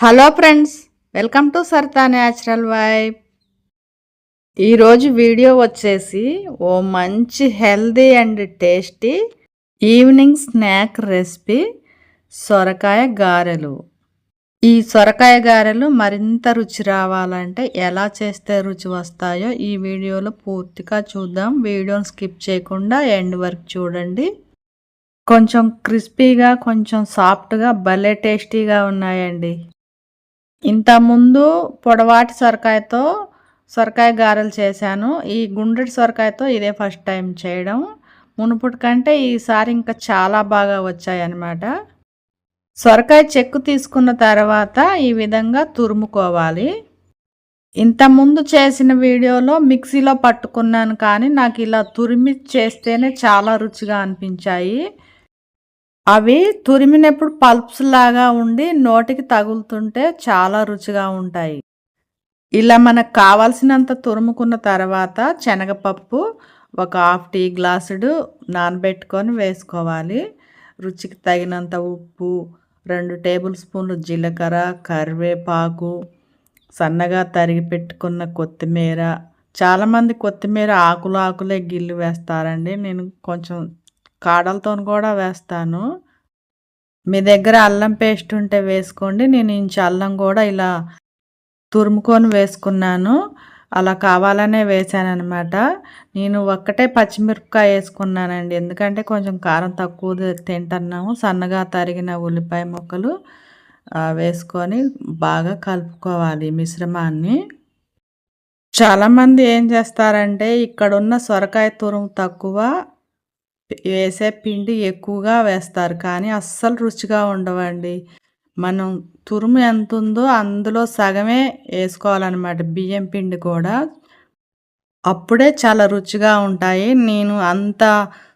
Hello friends welcome to Sartha natural vibe. ఈరోజు video వచ్చేసి ఓ మంచి healthy and tasty evening snack recipe సొరకాయ గారెలు. ఈ సొరకాయ గారెలు మరింత రుచి రావాలంటే ఎలా చేస్తే రుచి వస్తాయో ఈ వీడియోలో పూర్తిగా చూద్దాం. వీడియోని స్కిప్ చేయకుండా ఎండ్ వరకు చూడండి. కొంచెం క్రిస్పీగా కొంచెం సాఫ్ట్గా భలే టేస్టీగా ఉన్నాయండి. ఇంతకుముందు పొడవాటి సొరకాయతో సొరకాయ గారెలు చేశాను. ఈ గుండ్రటి సొరకాయతో ఇదే ఫస్ట్ టైం చేయడం. మునుపుటి కంటే ఈసారి ఇంకా చాలా బాగా వచ్చాయన్నమాట. సొరకాయ చెక్కు తీసుకున్న తర్వాత ఈ విధంగా తురుముకోవాలి. ఇంతకుముందు చేసిన వీడియోలో మిక్సీలో పట్టుకున్నాను కానీ నాకు ఇలా తురిమి చేస్తేనే చాలా రుచిగా అనిపించాయి. అవి తురిమినప్పుడు పల్ప్స్ లాగా ఉండి నోటికి తగులుతుంటే చాలా రుచిగా ఉంటాయి. ఇలా మనకు కావాల్సినంత తురుముకున్న తర్వాత శనగపప్పు ఒక హాఫ్ టీ గ్లాసుడు నానబెట్టుకొని వేసుకోవాలి. రుచికి తగినంత ఉప్పు రెండు టేబుల్ స్పూన్లు జీలకర్ర కరివేపాకు సన్నగా తరిగి పెట్టుకున్న కొత్తిమీర. చాలామంది కొత్తిమీర ఆకులు ఆకులే గిల్లు వేస్తారండి. నేను కొంచెం కాడలతో కూడా వేస్తాను. మీ దగ్గర అల్లం పేస్ట్ ఉంటే వేసుకోండి. నేను ఇంచు అల్లం కూడా ఇలా తురుముకొని వేసుకున్నాను. అలా కావాలనే వేసాను అనమాట నేను ఒక్కటే పచ్చిమిరపకాయ వేసుకున్నానండి. ఎందుకంటే కొంచెం కారం తక్కువ తింటున్నాము. సన్నగా తరిగిన ఉల్లిపాయ ముక్కలు వేసుకొని బాగా కలుపుకోవాలి మిశ్రమాన్ని. చాలామంది ఏం చేస్తారంటే ఇక్కడున్న సొరకాయ తురుము తక్కువ వేసే పిండి ఎక్కువగా వేస్తారు కానీ అస్సలు రుచిగా ఉండవండి. మనం తురుము ఎంత ఉందో అందులో సగమే వేసుకోవాలన్నమాట బియ్యం పిండి కూడా. అప్పుడే చాలా రుచిగా ఉంటాయి. నేను అంత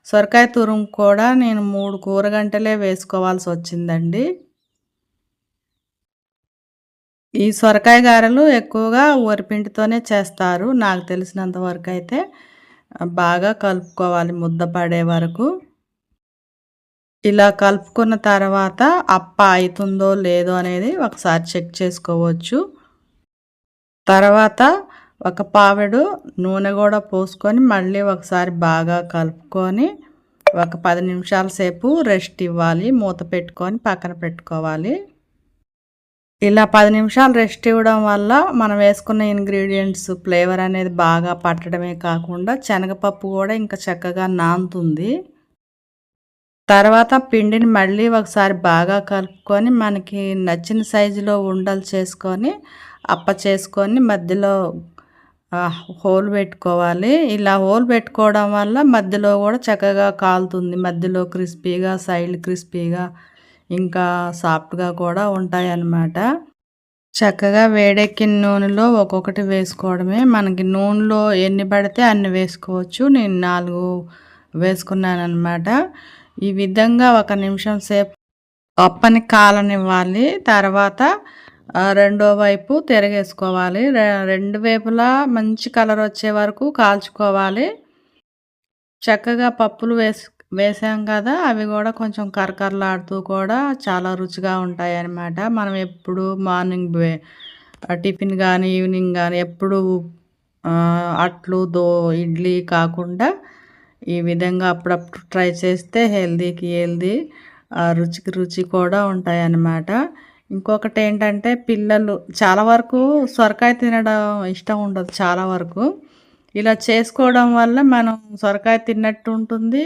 సొరకాయ తురుము కూడా నేను మూడు కూరగంటలే వేసుకోవాల్సి వచ్చిందండి. ఈ సొరకాయ గారెలు ఎక్కువగా వరిపిండితోనే చేస్తారు నాకు తెలిసినంత వరకు అయితే. బాగా కలుపుకోవాలి ముద్ద పడే వరకు. ఇలా కలుపుకున్న తర్వాత అప్ప అవుతుందో లేదో అనేది ఒకసారి చెక్ చేసుకోవచ్చు. తర్వాత ఒక పావెడు నూనె కూడా పోసుకొని మళ్ళీ ఒకసారి బాగా కలుపుకొని ఒక పది నిమిషాల సేపు రెస్ట్ ఇవ్వాలి. మూత పెట్టుకొని పక్కన పెట్టుకోవాలి. ఇలా పది నిమిషాలు రెస్ట్ ఇవ్వడం వల్ల మనం వేసుకున్న ఇంగ్రీడియంట్స్ ఫ్లేవర్ అనేది బాగా పట్టడమే కాకుండా శనగపప్పు కూడా ఇంకా చక్కగా నానుతుంది తర్వాత పిండిని మళ్ళీ ఒకసారి బాగా కలుపుకొని మనకి నచ్చిన సైజులో ఉండలు చేసుకొని అప్ప చేసుకొని మధ్యలో హోల్ పెట్టుకోవాలి. ఇలా హోల్ పెట్టుకోవడం వల్ల మధ్యలో కూడా చక్కగా కాలుతుంది. మధ్యలో క్రిస్పీగా సైడ్ క్రిస్పీగా ఇంకా సాఫ్ట్గా కూడా ఉంటాయి అన్నమాట చక్కగా వేడెక్కిన నూనెలో ఒక్కొక్కటి వేసుకోవడమే. మనకి నూనెలో ఎన్ని పడితే అన్ని వేసుకోవచ్చు. నేను నాలుగు వేసుకున్నాను అనమాట ఈ విధంగా ఒక నిమిషం సేపు పప్పని కాలనివ్వాలి. తర్వాత రెండో వైపు తిరగేసుకోవాలి. రెండు వైపులా మంచి కలర్ వచ్చే వరకు కాల్చుకోవాలి. చక్కగా పప్పులు వేసు వేసాం కదా అవి కూడా కొంచెం కరకరలాడుతూ కూడా చాలా రుచిగా ఉంటాయి అన్నమాట మనం ఎప్పుడు మార్నింగ్ టిఫిన్ కానీ ఈవినింగ్ కానీ ఎప్పుడు అట్లు దో ఇడ్లీ కాకుండా ఈ విధంగా అప్పుడప్పుడు ట్రై చేస్తే హెల్దీకి హెల్దీ రుచికి రుచి కూడా ఉంటాయి అన్నమాట ఇంకొకటి ఏంటంటే పిల్లలు చాలా వరకు సొరకాయ తినడం ఇష్టం ఉండదు చాలా వరకు. ఇలా చేసుకోవడం వల్ల మనం సొరకాయ తిన్నట్టు ఉంటుంది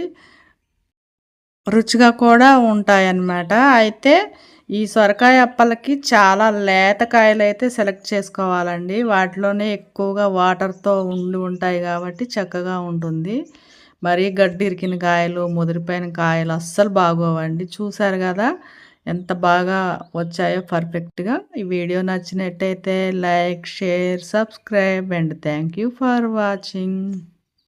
రుచిగా కూడా ఉంటాయన్నమాట. అయితే ఈ సొరకాయ అప్పలకి చాలా లేత కాయలు అయితే సెలెక్ట్ చేసుకోవాలండి. వాటిలోనే ఎక్కువగా వాటర్తో ఉండి ఉంటాయి కాబట్టి చక్కగా ఉంటుంది. మరీ గడ్డి ఇరికిన కాయలు ముదిరిపోయిన కాయలు అస్సలు బాగోవండి. చూసారు కదా ఎంత బాగా వచ్చాయో పర్ఫెక్ట్గా. ఈ వీడియో నచ్చినట్టయితే like share subscribe and thank you for watching.